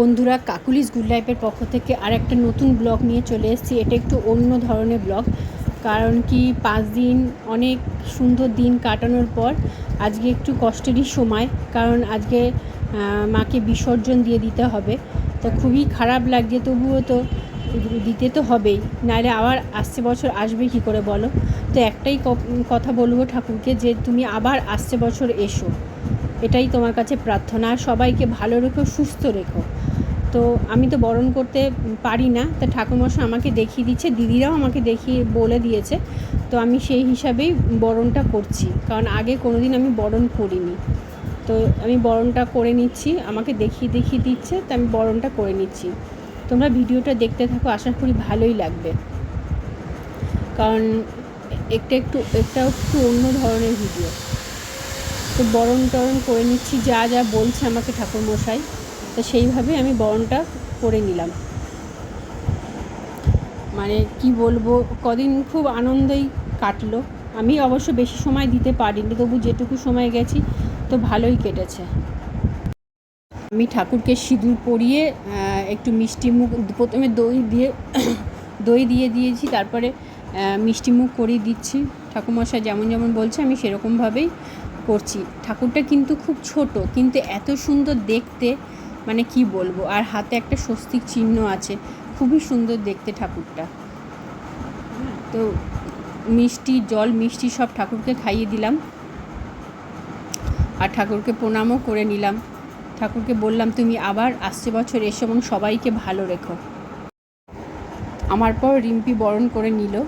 বন্ধুরা, Kokkalis good লাইফের পক্ষ থেকে আর একটা নতুন ব্লগ নিয়ে চলে এসেছি। এটা একটু অন্য ধরনের ব্লগ, কারণ কি পাঁচ দিন, অনেক সুন্দর দিন কাটানোর পর আজকে একটু কষ্টেরই সময়, কারণ আজকে মাকে বিসর্জন দিয়ে দিতে হবে। তো খুবই খারাপ লাগছে, তবুও তো দিতে তো হবেই নাহলে আবার আসছে বছর আসবে কি করে বলো? তো একটাই কথা বলব ঠাকুরকে যে তুমি আবার আসছে বছর এসো, এটাই তোমার কাছে প্রার্থনা। সবাইকে ভালো রেখো, সুস্থ রেখো। তো আমি তো বরণ করতে পারি না, তা ঠাকুরমশাই আমাকে দেখিয়ে দিচ্ছে, দিদিরাও আমাকে দেখিয়ে বলে দিয়েছে, তো আমি সেই হিসাবেই বরণটা করছি, কারণ আগে কোনো দিন আমি বরণ করিনি। তো আমি বরণটা করে নিচ্ছি, আমাকে দেখিয়ে দেখিয়ে দিচ্ছে, তো আমি বরণটা করে নিচ্ছি। তোমরা ভিডিওটা দেখতে থাকো, আশা করি ভালোই লাগবে। কারণ একটা একটু একটা একটু অন্য ধরনের ভিডিও। তো বরণ টরণ করে নিচ্ছি, যা যা বলছে আমাকে ঠাকুরমশাই। তো সেইভাবে আমি বরণটা করে নিলাম। মানে কি বলব, কদিন খুব আনন্দেই কাটলো। আমি অবশ্য বেশি সময় দিতে পারিনি, তবু যেটুকু সময় গেছি, তো ভালোই কেটেছে। আমি ঠাকুরকে সিঁদুর পরিয়ে একটু মিষ্টি মুখ, প্রথমে দই দিয়ে দই দিয়ে দিয়েছি, তারপরে মিষ্টি মুখ করিয়ে দিচ্ছি। ঠাকুরমশাই যেমন যেমন বলছে, আমি সেরকমভাবেই করছি। ঠাকুরটা কিন্তু খুব ছোট, কিন্তু এত সুন্দর দেখতে মানে কি বলব? আর হাতে একটা স্বস্তিক চিহ্ন আছে। খুবই সুন্দর দেখতে ঠাকুরটা। তো মিষ্টি, জল, মিষ্টি সব ঠাকুরকে খাইয়ে দিলাম। আর ঠাকুরকে প্রণামও করে নিলাম। ঠাকুরকে বললাম, তুমি আবার আসছে বছর, এসো এবং সবাইকে ভালো রেখো। আমার পর রিম্পি বরণ করে নিল।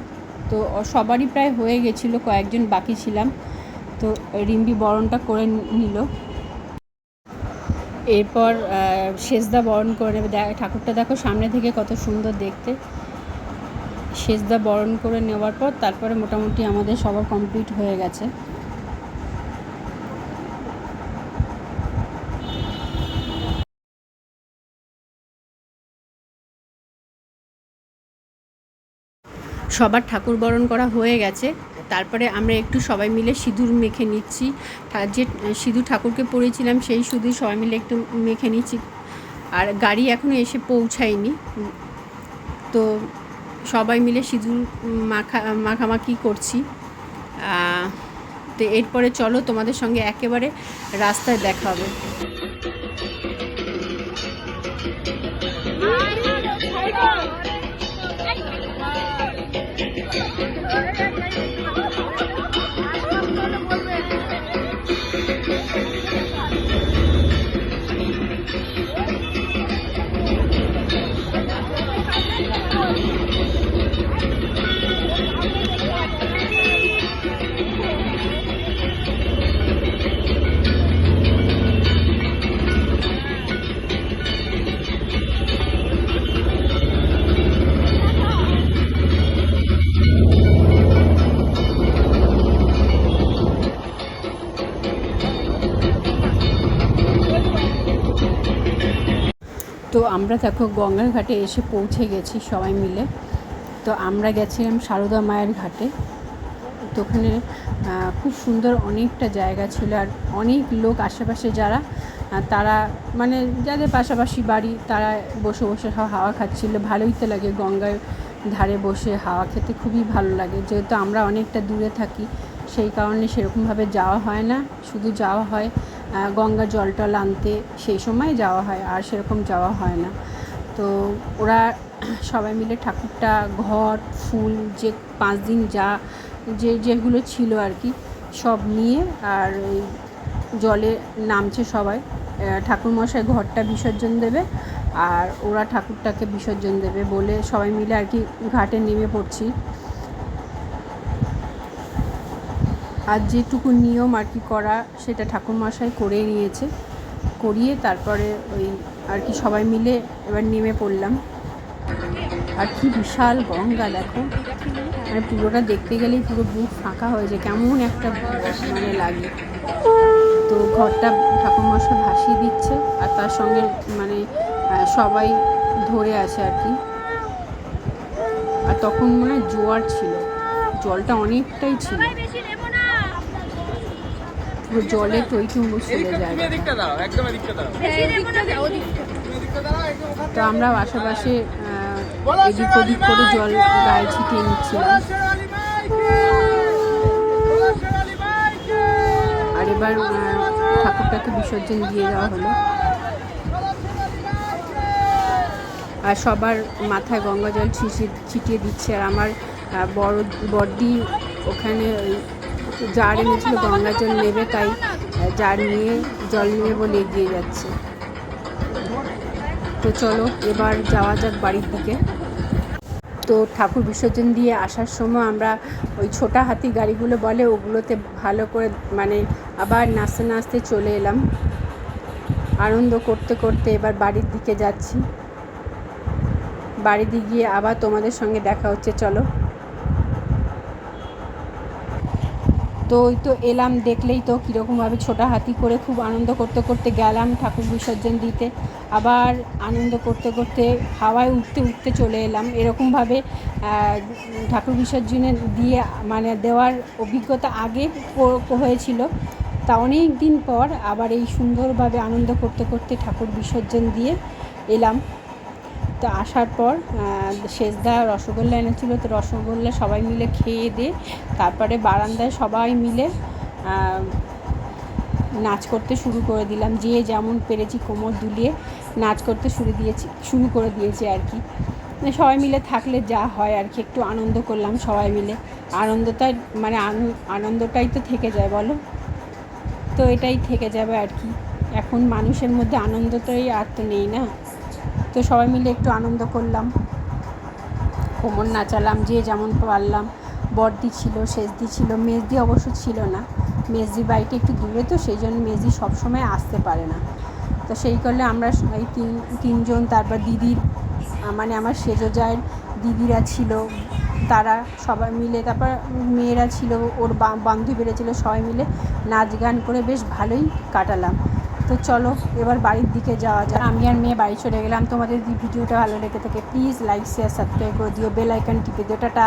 তো সবারই প্রায় হয়ে গেছিল, কয়েকজন বাকি ছিলাম। তো রিম্পি বরণটা করে নিল। এরপর সেজদা বরণ করে নেবে ঠাকুরটা দেখো সামনে থেকে কত সুন্দর দেখতে। সেজদা বরণ করে নেওয়ার পর তারপরে মোটামুটি আমাদের সবার কমপ্লিট হয়ে গেছে। সবার ঠাকুর বরণ করা হয়ে গেছে। তারপরে আমরা একটু সবাই মিলে সিঁদুর মেখে নিচ্ছি যে সিঁদুর ঠাকুরকে পড়েছিলাম সেই সিঁদুর সবাই মিলে একটু মেখে নিচ্ছি আর গাড়ি এখনও এসে পৌঁছায়নি তো সবাই মিলে সিঁদুর মাখা মাখামাখি করছি তো এরপরে চলো তোমাদের সঙ্গে একেবারে রাস্তায় দেখা হবে তো আমরা দেখো গঙ্গার ঘাটে এসে পৌঁছে গেছি সবাই মিলে। তো আমরা গেছিলাম সারদা মায়ের ঘাটে। তো ওখানে খুব সুন্দর অনেকটা জায়গা ছিল আর অনেক লোক আশেপাশে যারা তারা মানে যাদের পাশাপাশি বাড়ি, তারা বসে বসে হাওয়া খাচ্ছিল। ভালোই তো লাগে গঙ্গার ধারে বসে হাওয়া খেতে, খুবই ভালো লাগে। যেহেতু আমরা অনেকটা দূরে থাকি, সেই কারণে সেরকমভাবে যাওয়া হয় না। শুধু যাওয়া হয় গঙ্গা জল টল আনতে সেই সময় যাওয়া হয়, আর সেরকম যাওয়া হয় না। তো ওরা সবাই মিলে ঠাকুরটা, ঘর, ফুল, যে পাঁচ দিন যা, যে যেগুলো ছিল আর কি, সব নিয়ে আর ওই জলে নামছে সবাই। ঠাকুরমশাই ঘরটা বিসর্জন দেবে আর ওরা ঠাকুরটাকে বিসর্জন দেবে বলে সবাই মিলে আর কি ঘাটে নেমে পড়ছি। আর যেটুকু নিয়ম আর কি করা সেটা ঠাকুরমশাই করে নিয়েছে। করিয়ে তারপরে ওই আর কি সবাই মিলে এবার নেমে পড়লাম। আর কি বিশাল গঙ্গা, দেখো। মানে পুরোটা দেখতে গেলেই পুরো বুক ফাঁকা হয়ে যায়, কেমন একটা মানে লাগে। তো ঘরটা ঠাকুরমশাই ভাসিয়ে দিচ্ছে আর তার সঙ্গে মানে সবাই ধরে আছে আর কি। আর তখন মনে হয় জোয়ার ছিল। জলটা অনেকটাই ছিল। পুরো জলে টই টুম্বুর চলে যায়। হ্যাঁ, তো আমরাও আশেপাশে এদিক ওদিক করে জল গায়ে ছিটিয়ে নিচ্ছিলাম আর এবার ঠাকুরটাকে বিসর্জন দিয়ে দেওয়া হলো। আর সবার মাথায় গঙ্গা জল ছিটিয়ে ছিটিয়ে দিচ্ছে। আর আমার বড় বড়দি ওখানে জার এনেছিল, গঙ্গা জল নেবে তাই জার নিয়ে, জল নিয়ে বলে এগিয়ে যাচ্ছে। তো চলো, এবার যাওয়া যাক বাড়ির দিকে। তো ঠাকুর বিসর্জন দিয়ে আসার সময় আমরা ওই ছোটা হাতি গাড়িগুলো বলে, ওগুলোতে ভালো করে মানে আবার নাচতে নাচতে চলে এলাম। আনন্দ করতে করতে এবার বাড়ির দিকে যাচ্ছি। বাড়িতে গিয়ে আবার তোমাদের সঙ্গে দেখা হচ্ছে, চলো। তো ওই তো এলাম, দেখলেই তো কীরকমভাবে ছোটা হাতি করে খুব আনন্দ করতে করতে গেলাম ঠাকুর বিসর্জন দিতে। আবার আনন্দ করতে করতে হাওয়ায় উঠতে উঠতে চলে এলাম। এরকমভাবে ঠাকুর বিসর্জনে দিয়ে মানে দেওয়ার অভিজ্ঞতা আগে হয়েছিল। তা অনেক দিন পর আবার এই সুন্দরভাবে আনন্দ করতে করতে ঠাকুর বিসর্জন দিয়ে এলাম। তো আসার পর শেষদা রসগোল্লা এনেছিল। তো রসগোল্লা সবাই মিলে খেয়ে দিয়ে তারপরে বারান্দায় সবাই মিলে নাচ করতে শুরু করে দিলাম। যে যেমন পেরেছি কোমর দুলিয়ে নাচ করতে শুরু দিয়েছি, শুরু করে দিয়েছি আর কি। মানে সবাই মিলে থাকলে যা হয় আর কি, একটু আনন্দ করলাম সবাই মিলে। আনন্দটাই মানে আন- আনন্দটাই তো থেকে যায়, বলো? তো এটাই থেকে যাবে আর কি। এখন মানুষের মধ্যে আনন্দটাই আর তো নেই না? তো সবাই মিলে একটু আনন্দ করলাম। কোমর নাচালাম, যে যেমন পারলাম। বড়দি ছিল শেষদি ছিল, মেজদি অবশ্য ছিল না। মেজদি বাড়িটা একটু দূরে তো, সেই জন্য মেজদি সবসময় আসতে পারে না। তো সেই করলে আমরা এই তিন, তিনজন, তারপর দিদির মানে আমার সেজো জায়ের দিদিরা ছিল, তারা সবাই মিলে, তারপর মেয়েরা ছিল, ওর বান্ধবীরা ছিল, সবাই মিলে নাচ গান করে বেশ ভালোই কাটালাম। তো চলো, এবার বাড়ির দিকে যাওয়া যায় আমি আর মেয়ে বাড়ি চলে গেলাম। তোমাদের যদি ভিডিওটা ভালো লেগে থাকে প্লিজ লাইক শেয়ার সাবস্ক্রাইব করে দিও। বেল আইকন টিপে দিও। টাটা।